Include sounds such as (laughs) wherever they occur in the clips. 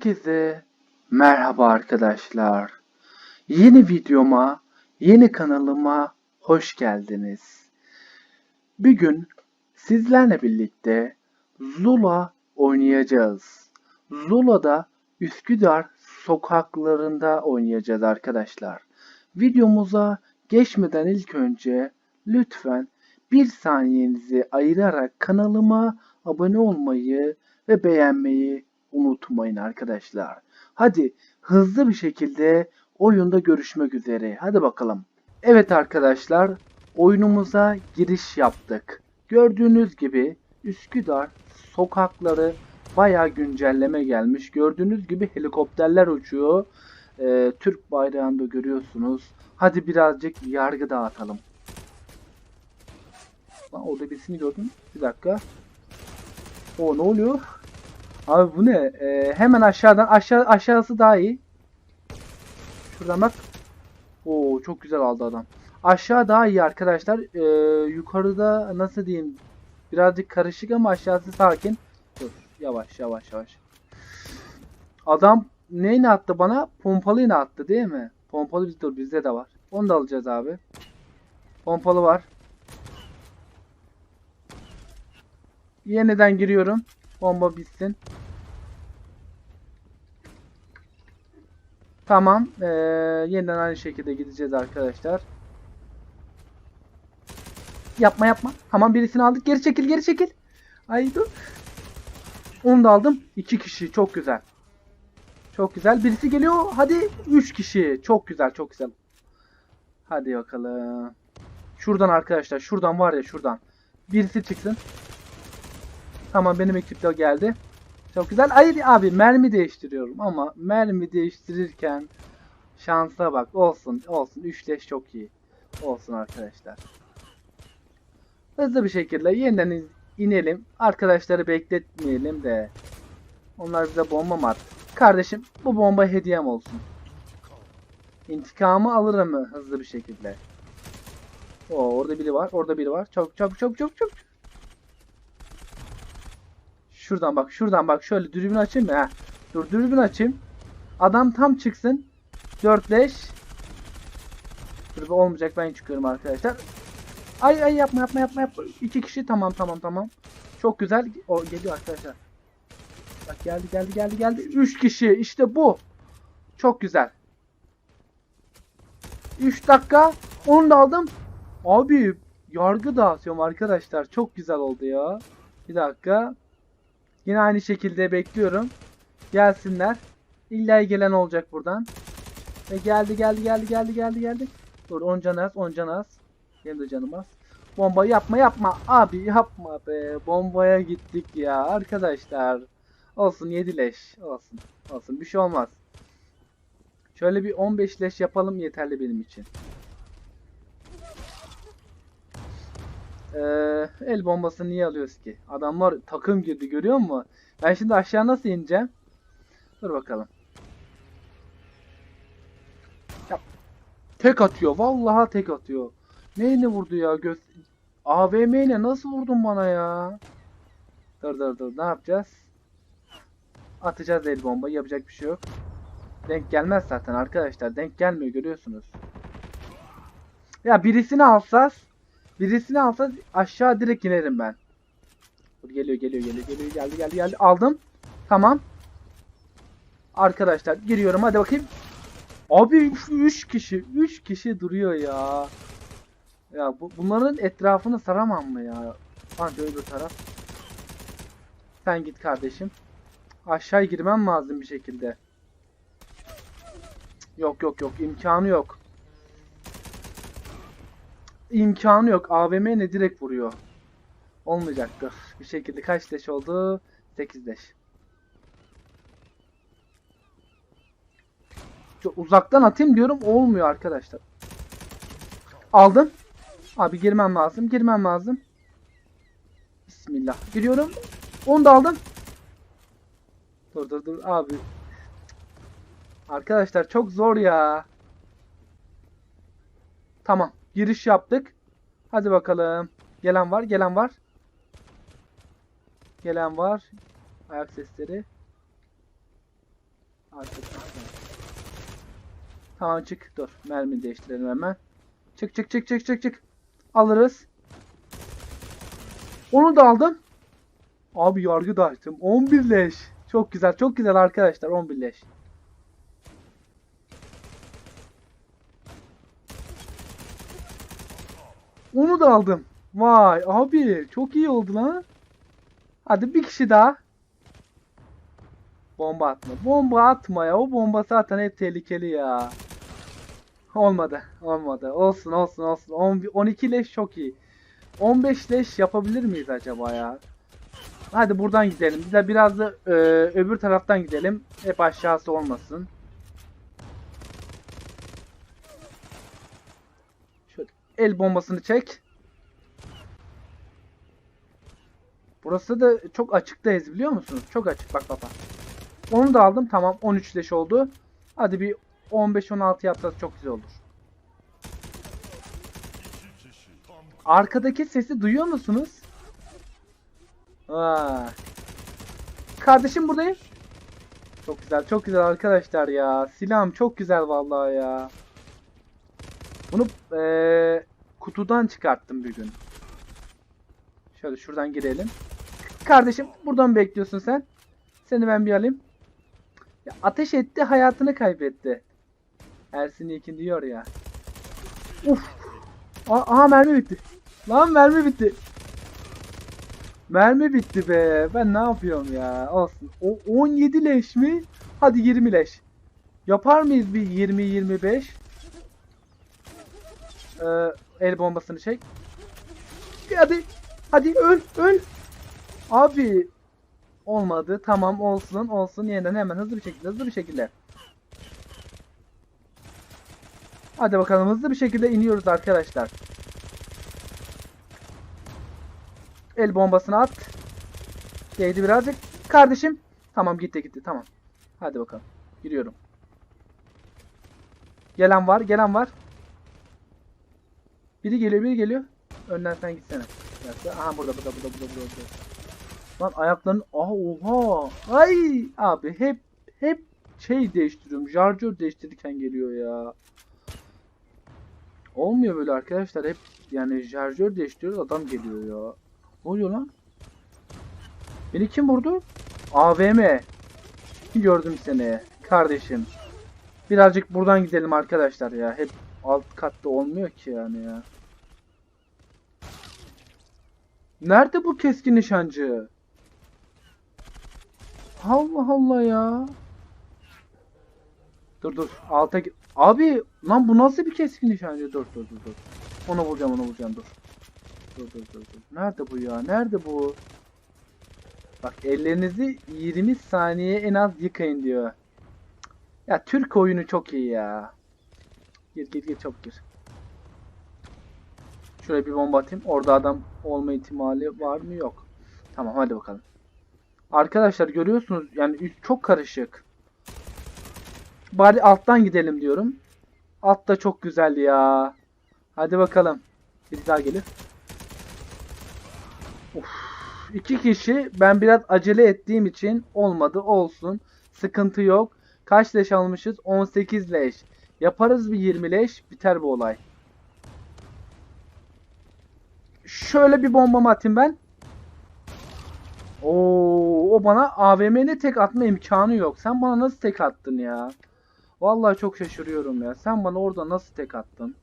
Herkese merhaba arkadaşlar. Yeni videoma, yeni kanalıma hoş geldiniz. Bir gün sizlerle birlikte Zula oynayacağız. Zula'da Üsküdar sokaklarında oynayacağız arkadaşlar. Videomuza geçmeden ilk önce lütfen bir saniyenizi ayırarak kanalıma abone olmayı ve beğenmeyi unutmayın arkadaşlar. Hadi hızlı bir şekilde oyunda görüşmek üzere. Hadi bakalım. Evet arkadaşlar oyunumuza giriş yaptık. Gördüğünüz gibi Üsküdar sokakları bayağı güncelleme gelmiş. Gördüğünüz gibi helikopterler uçuyor. Ee, Türk bayrağını da görüyorsunuz. Hadi birazcık yargı dağıtalım. Lan orada birisini gördüm. Bir dakika. O ne oluyor? Abi bu ne? Ee, hemen aşağıdan aşağı aşağısı daha iyi. Şuradan bak. Oo çok güzel aldı adam. Aşağı daha iyi arkadaşlar. Ee, yukarıda nasıl diyeyim? Birazcık karışık ama aşağısı sakin. Dur yavaş yavaş yavaş. Adam neyini attı bana? Pompalı yine attı değil mi? Pompalı biz dur bizde de var. Onu da alacağız abi. Pompalı var. Yeniden giriyorum. Bomba bitsin. Tamam. Ee, yeniden aynı şekilde gideceğiz arkadaşlar. Yapma yapma. Tamam birisini aldık. Geri çekil geri çekil. Ay dur. Onu da aldım. İki kişi. Çok güzel. Çok güzel. Birisi geliyor. Hadi. Üç kişi. Çok güzel. Çok güzel. Hadi bakalım. Şuradan arkadaşlar. Şuradan var ya şuradan. Birisi çıksın. Tamam benim ekip de geldi. Çok güzel. Hayır abi mermi değiştiriyorum ama mermi değiştirirken şansa bak. Olsun olsun. Üçleş çok iyi. Olsun arkadaşlar. Hızlı bir şekilde yeniden in- inelim. Arkadaşları bekletmeyelim de. Onlar bize bomba mı attı? Kardeşim bu bomba hediyem olsun. İntikamı alırım hızlı bir şekilde? Oo orada biri var. Orada biri var. Çok çok çok çok çok. Şuradan bak şuradan bak şöyle dürbün açayım mı? Heh. Dur dürbün açayım. Adam tam çıksın. 4 leş. Dur bu olmayacak ben çıkıyorum arkadaşlar. Ay ay yapma yapma yapma yapma. İki kişi tamam tamam tamam. Çok güzel. O geliyor arkadaşlar. Bak geldi geldi geldi geldi. 3 kişi işte bu. Çok güzel. 3 dakika. Onu da aldım. Abi yargı dağıtıyorum arkadaşlar. Çok güzel oldu ya. Bir dakika. Yine aynı şekilde bekliyorum. Gelsinler. İlla gelen olacak buradan. Ve geldi geldi geldi geldi geldi geldi. Dur 10 can az 10 can az. Benim de canım az. Bomba yapma yapma. Abi yapma be. Bombaya gittik ya arkadaşlar. Olsun 7 leş. Olsun. Olsun bir şey olmaz. Şöyle bir 15 leş yapalım yeterli benim için. Ee, el bombasını niye alıyoruz ki? Adamlar takım girdi görüyor musun? Ben şimdi aşağı nasıl ineceğim? Dur bakalım. Ya, tek atıyor. Vallahi tek atıyor. Neyle vurdu ya? Göz AVM ile nasıl vurdun bana ya? Dur dur dur. Ne yapacağız? Atacağız el bombayı. Yapacak bir şey yok. Denk gelmez zaten arkadaşlar. Denk gelmiyor görüyorsunuz. Ya birisini alsaz Birisini alsa aşağı direkt inerim ben. Dur geliyor geliyor geliyor geliyor geldi geldi geldi aldım. Tamam. Arkadaşlar giriyorum hadi bakayım. Abi 3 kişi 3 kişi duruyor ya. Ya bu, bunların etrafını saramam mı ya? Anca öbür taraf. Sen git kardeşim. Aşağı girmem lazım bir şekilde. Yok yok yok imkanı yok. İmkanı yok. AVM ne direkt vuruyor. Olmayacaktır. Bir şekilde kaç leş oldu? 8 leş. Uzaktan atayım diyorum olmuyor arkadaşlar. Aldım. Abi girmem lazım. Girmem lazım. Bismillah. Giriyorum. Onu da aldım. Dur dur dur abi. Arkadaşlar çok zor ya. Tamam. Giriş yaptık. Hadi bakalım. Gelen var, gelen var. Gelen var. Ayak sesleri. Tamam çık. Dur. Mermi değiştirelim hemen. Çık çık çık çık çık çık. Alırız. Onu da aldım. Abi yargı da açtım. 11 leş. Çok güzel. Çok güzel arkadaşlar. 11 leş. Onu da aldım. Vay abi çok iyi oldu lan. Hadi bir kişi daha. Bomba atma. Bomba atma ya. O bomba zaten hep tehlikeli ya. Olmadı. Olmadı. Olsun olsun olsun. 10, 12 leş çok iyi. 15 leş yapabilir miyiz acaba ya? Hadi buradan gidelim. Bir de biraz da e, öbür taraftan gidelim. Hep aşağısı olmasın. Şöyle el bombasını çek. Burası da çok açıktayız biliyor musunuz? Çok açık bak baba. Onu da aldım. Tamam 13 leş oldu. Hadi bir 15-16 yapsak çok güzel olur. Arkadaki sesi duyuyor musunuz? Aa. Kardeşim buradayım. Çok güzel, çok güzel arkadaşlar ya. Silahım çok güzel vallahi ya. Bunu eee, kutudan çıkarttım bir. Şöyle şuradan girelim. Kardeşim buradan bekliyorsun sen. Seni ben bir alayım. Ya ateş etti hayatını kaybetti. Ersin Yekin diyor ya. Uf. Aha mermi bitti. Lan mermi bitti. Mermi bitti be. Ben ne yapıyorum ya? Olsun. O 17 leş mi? Hadi 20 leş. Yapar mıyız bir 20 25? Ee, el bombasını çek. Hadi. Hadi öl öl. Abi olmadı. Tamam olsun olsun. Yeniden hemen hızlı bir şekilde hızlı bir şekilde. Hadi bakalım hızlı bir şekilde iniyoruz arkadaşlar. El bombasını at. Değdi birazcık. Kardeşim. Tamam gitti gitti tamam. Hadi bakalım. Giriyorum. Gelen var gelen var. Biri geliyor biri geliyor. Önden sen gitsene. Aha burada burada burada burada burada. Lan ayakların aha oha. Ay abi hep hep şey değiştiriyorum. Jarjör değiştirirken geliyor ya. Olmuyor böyle arkadaşlar. Hep yani şarjör değiştiriyoruz adam geliyor ya. Ne oluyor lan? Beni kim vurdu? AVM. Gördüm seni kardeşim. Birazcık buradan gidelim arkadaşlar ya. Hep alt katta olmuyor ki yani ya. Nerede bu keskin nişancı? Allah Allah ya. Dur dur. Alta git. Abi lan bu nasıl bir keskin nişancı? Dur dur dur dur. Onu vuracağım onu vuracağım dur. Dur dur dur dur. Nerede bu ya? Nerede bu? Bak ellerinizi 20 saniye en az yıkayın diyor. Ya Türk oyunu çok iyi ya. Gir gir gir çabuk gir. Şuraya bir bomba atayım. Orada adam olma ihtimali var mı? Yok. Tamam hadi bakalım. Arkadaşlar görüyorsunuz yani üst çok karışık. Bari alttan gidelim diyorum. Alt da çok güzel ya. Hadi bakalım. Bir daha gelir. Of. İki kişi ben biraz acele ettiğim için olmadı olsun. Sıkıntı yok. Kaç leş almışız? 18 leş. Yaparız bir 20 leş. Biter bu olay. Şöyle bir bombamı atayım ben. Oo, o bana AVM'ne tek atma imkanı yok. Sen bana nasıl tek attın ya? Vallahi çok şaşırıyorum ya. Sen bana orada nasıl tek attın?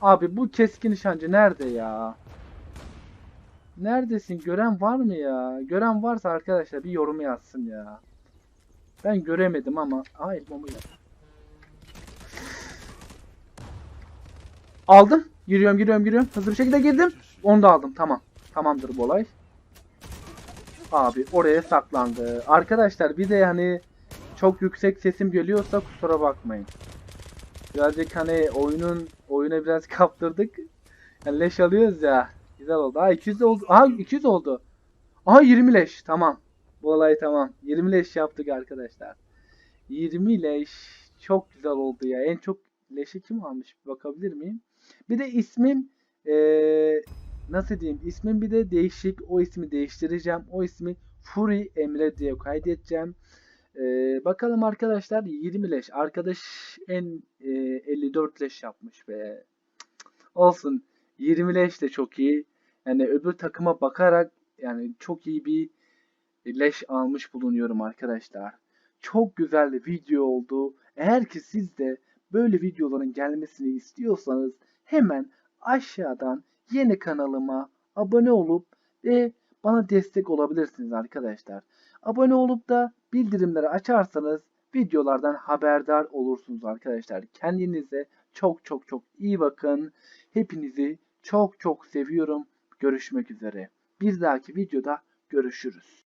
Abi bu keskin nişancı nerede ya? Neredesin? Gören var mı ya? Gören varsa arkadaşlar bir yorum yazsın ya. Ben göremedim ama. Hayır bomba geldi. Aldım. Giriyorum giriyorum giriyorum. Hızlı bir şekilde girdim. Onu da aldım. Tamam. Tamamdır bu olay. Abi oraya saklandı. Arkadaşlar bir de yani çok yüksek sesim geliyorsa kusura bakmayın. Birazcık hani oyunun oyuna biraz (laughs) kaptırdık. Yani leş alıyoruz ya. Güzel oldu. Ha 200 oldu. Aha 200 oldu. Aha 20 leş. Tamam. Bu olay tamam. 20 leş yaptık arkadaşlar. 20 leş. Çok güzel oldu ya. En çok leşi kim almış? Bir bakabilir miyim? Bir de ismim eee nasıl diyeyim? İsmim bir de değişik. O ismi değiştireceğim. O ismi Fury Emre diye kaydedeceğim. Ee, bakalım arkadaşlar 20 leş. Arkadaş en e, 54 leş yapmış be. Olsun. 20 leş de çok iyi. Yani öbür takıma bakarak yani çok iyi bir leş almış bulunuyorum arkadaşlar. Çok güzel bir video oldu. Eğer ki siz de böyle videoların gelmesini istiyorsanız hemen aşağıdan yeni kanalıma abone olup ve bana destek olabilirsiniz arkadaşlar. Abone olup da bildirimleri açarsanız videolardan haberdar olursunuz arkadaşlar. Kendinize çok çok çok iyi bakın. Hepinizi çok çok seviyorum. Görüşmek üzere. Bir dahaki videoda görüşürüz.